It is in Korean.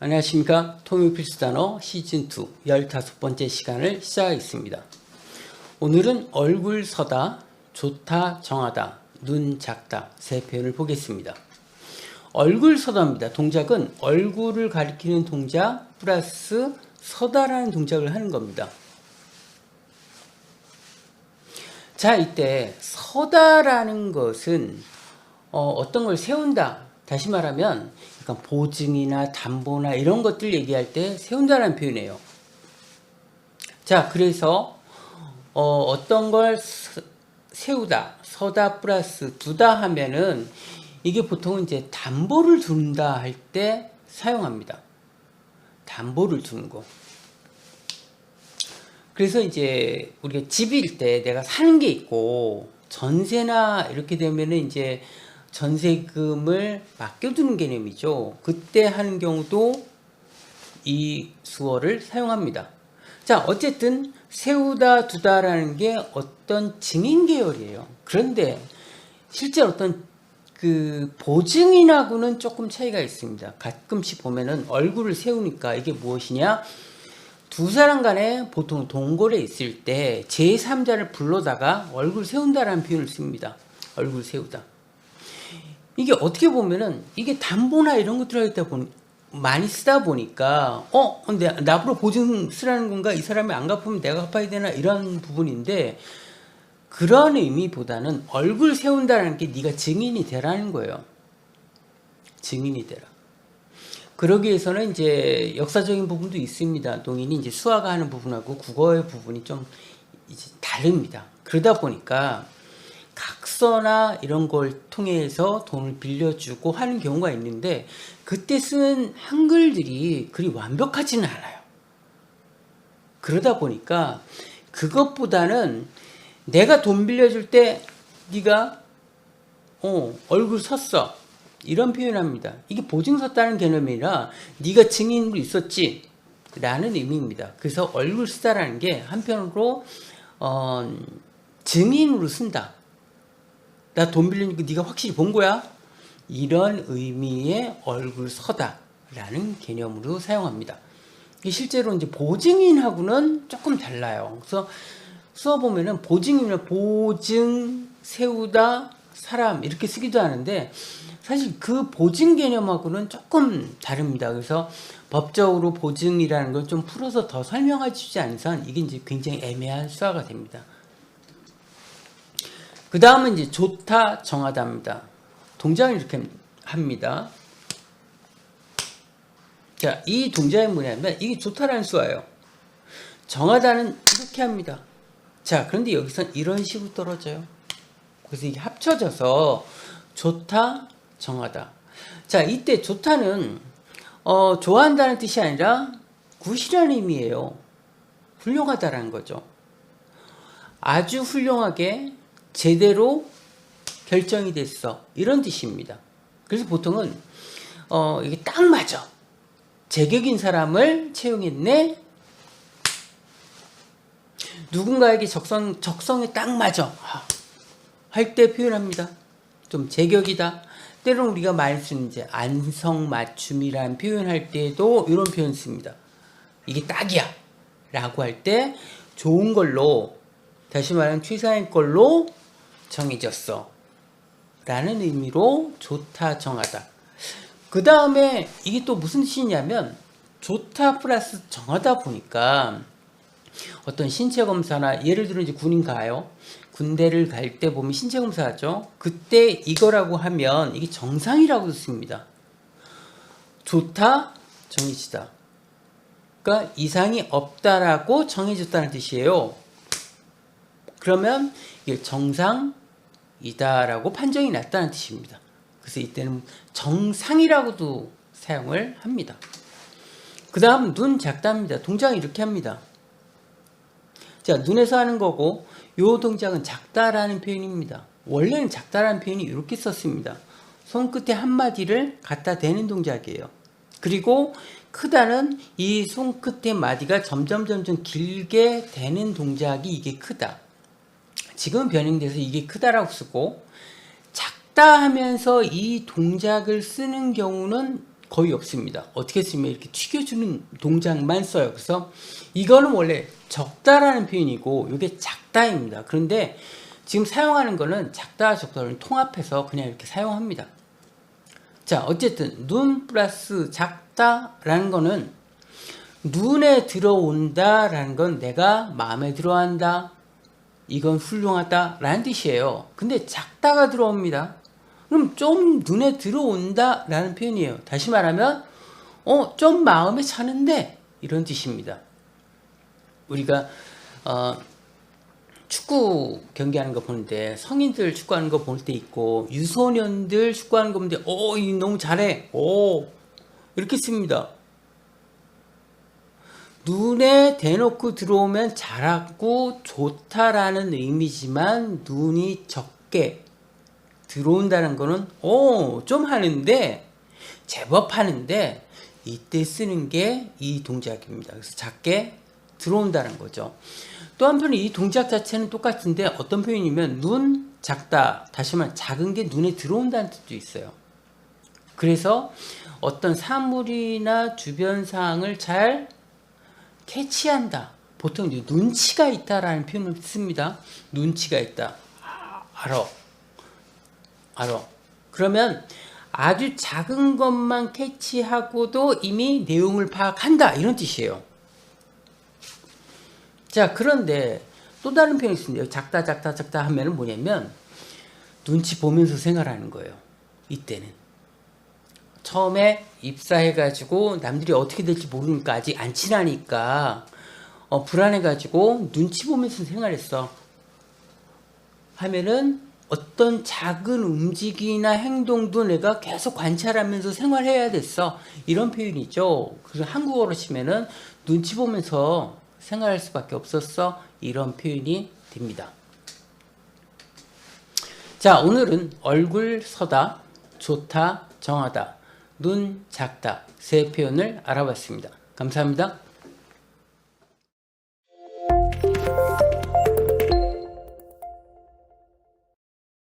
안녕하십니까. 통일 필수 단어 시즌2 15번째 시간을 시작하겠습니다. 오늘은 얼굴 서다, 좋다, 정하다, 눈 작다 세 표현을 보겠습니다. 얼굴 서다입니다. 동작은 얼굴을 가리키는 동작 플러스 서다라는 동작을 하는 겁니다. 자, 이때 서다라는 것은 어, 떤걸 세운다. 다시 말하면 약간 보증이나 담보나 이런 것들 얘기할 때 세운다라는 표현이에요. 자, 그래서 어, 떤걸 세우다, 서다 플러스 두다 하면은 이게 보통은 이제 담보를 둔다 할 때 사용합니다. 담보를 두는 거. 그래서 이제 우리가 집일 때 내가 사는 게 있고 전세나 이렇게 되면은 이제 전세금을 맡겨두는 개념이죠. 그때 하는 경우도 이 수어를 사용합니다. 자, 어쨌든 세우다 두다라는 게 어떤 증인 계열이에요. 그런데 실제 어떤 그 보증인하고는 조금 차이가 있습니다. 가끔씩 보면은 얼굴을 세우니까 이게 무엇이냐? 두 사람 간에 보통 동거래 있을 때 제3자를 불러다가 얼굴 세운다라는 표현을 씁니다. 얼굴 세우다. 이게 어떻게 보면은 이게 담보나 이런 것들 하다 보니 많이 쓰다 보니까 어 근데 나보러 보증 쓰라는 건가 이 사람이 안 갚으면 내가 갚아야 되나 이런 부분인데 그런 의미보다는 얼굴 세운다는 게 네가 증인이 되라는 거예요. 증인이 되라. 그러기 위해서는 이제 역사적인 부분도 있습니다. 동인이 이제 수화가 하는 부분하고 국어의 부분이 좀 이제 다릅니다. 그러다 보니까 각서나 이런 걸 통해서 돈을 빌려주고 하는 경우가 있는데 그때 쓴 한글들이 그리 완벽하지는 않아요. 그러다 보니까 그것보다는 내가 돈 빌려줄 때 네가 어, 얼굴 섰어. 이런 표현합니다. 이게 보증 섰다는 개념이라 네가 증인으로 있었지 라는 의미입니다. 그래서 얼굴 쓰다라는 게 한편으로 어, 증인으로 쓴다. 나 돈 빌리니까 네가 확실히 본 거야. 이런 의미의 얼굴 서다라는 개념으로 사용합니다. 실제로 이제 보증인하고는 조금 달라요. 그래서 써 보면은 보증이면 보증 세우다 사람 이렇게 쓰기도 하는데 사실 그 보증 개념하고는 조금 다릅니다. 그래서 법적으로 보증이라는 걸 좀 풀어서 더 설명해 주지 않은 한 이게 이제 굉장히 애매한 수화가 됩니다. 그 다음은 이제 좋다 정하다입니다. 동작을 이렇게 합니다. 자, 이 동작이 뭐냐면 이게 좋다라는 수화예요. 정하다는 이렇게 합니다. 자, 그런데 여기선 이런 식으로 떨어져요. 그래서 이게 합쳐져서 좋다, 정하다. 자, 이때 좋다는 어, 좋아한다는 뜻이 아니라 굿이라는 의미예요. 훌륭하다라는 거죠. 아주 훌륭하게 제대로 결정이 됐어. 이런 뜻입니다. 그래서 보통은 어, 이게 딱 맞아. 제격인 사람을 채용했네. 누군가에게 적성, 적성에 딱 맞아. 할 때 표현합니다. 좀 제격이다. 때로는 우리가 많이 쓰는 이제 안성맞춤이라는 표현할 때도 이런 표현 씁니다. 이게 딱이야. 라고 할 때 좋은 걸로, 다시 말하면 최상의 걸로 정해졌어. 라는 의미로 좋다, 정하다. 그 다음에 이게 또 무슨 뜻이냐면 좋다 플러스 정하다 보니까 어떤 신체 검사나 예를 들어 이제 군인 가요. 군대를 갈 때 보면 신체 검사하죠. 그때 이거라고 하면 이게 정상이라고 씁니다. 좋다, 정해지다. 그러니까 이상이 없다라고 정해졌다는 뜻이에요. 그러면 이게 정상 이다라고 판정이 났다는 뜻입니다. 그래서 이때는 정상이라고도 사용을 합니다. 그 다음 눈 작다입니다. 동작을 이렇게 합니다. 자, 눈에서 하는 거고 요 동작은 작다라는 표현입니다. 원래는 작다라는 표현이 이렇게 썼습니다. 손끝에 한마디를 갖다 대는 동작이에요. 그리고 크다는 이 손끝의 마디가 점점 점점 길게 되는 동작이 이게 크다. 지금 변형돼서 이게 크다라고 쓰고 작다 하면서 이 동작을 쓰는 경우는 거의 없습니다. 어떻게 쓰면 이렇게 튀겨주는 동작만 써요. 그래서 이거는 원래 적다라는 표현이고 이게 작다입니다. 그런데 지금 사용하는 거는 작다 적다를 통합해서 그냥 이렇게 사용합니다. 자, 어쨌든 눈 플러스 작다라는 거는 눈에 들어온다 라는 건 내가 마음에 들어한다. 이건 훌륭하다라는 뜻이에요. 근데 작다가 들어옵니다. 그럼 좀 눈에 들어온다라는 표현이에요. 다시 말하면 어, 좀 마음에 차는데 이런 뜻입니다. 우리가 어, 축구 경기하는 거 보는데 성인들 축구하는 거 볼 때 있고 유소년들 축구하는 거 보는데 오, 이 너무 잘해. 오. 이렇게 씁니다. 눈에 대놓고 들어오면 잘하고 좋다라는 의미지만 눈이 적게 들어온다는 거는 오, 좀 하는데 제법 하는데 이때 쓰는 게 이 동작입니다. 그래서 작게 들어온다는 거죠. 또 한편은 이 동작 자체는 똑같은데 어떤 표현이면 눈 작다 다시 말해 작은 게 눈에 들어온다는 뜻도 있어요. 그래서 어떤 사물이나 주변 사항을 잘 캐치한다. 보통 이제 눈치가 있다라는 표현을 씁니다. 눈치가 있다. 아, 알아. 알아. 그러면 아주 작은 것만 캐치하고도 이미 내용을 파악한다. 이런 뜻이에요. 자, 그런데 또 다른 표현이 있습니다. 작다, 작다, 작다 하면은 뭐냐면 눈치 보면서 생활하는 거예요. 이때는. 처음에 입사해가지고 남들이 어떻게 될지 모르니까 아직 안 친하니까 어, 불안해가지고 눈치 보면서 생활했어. 하면은 어떤 작은 움직이나 행동도 내가 계속 관찰하면서 생활해야 됐어. 이런 표현이죠. 그래서 한국어로 치면은 눈치 보면서 생활할 수밖에 없었어. 이런 표현이 됩니다. 자, 오늘은 얼굴 서다, 좋다, 정하다, 눈 작다 세 표현을 알아봤습니다. 감사합니다.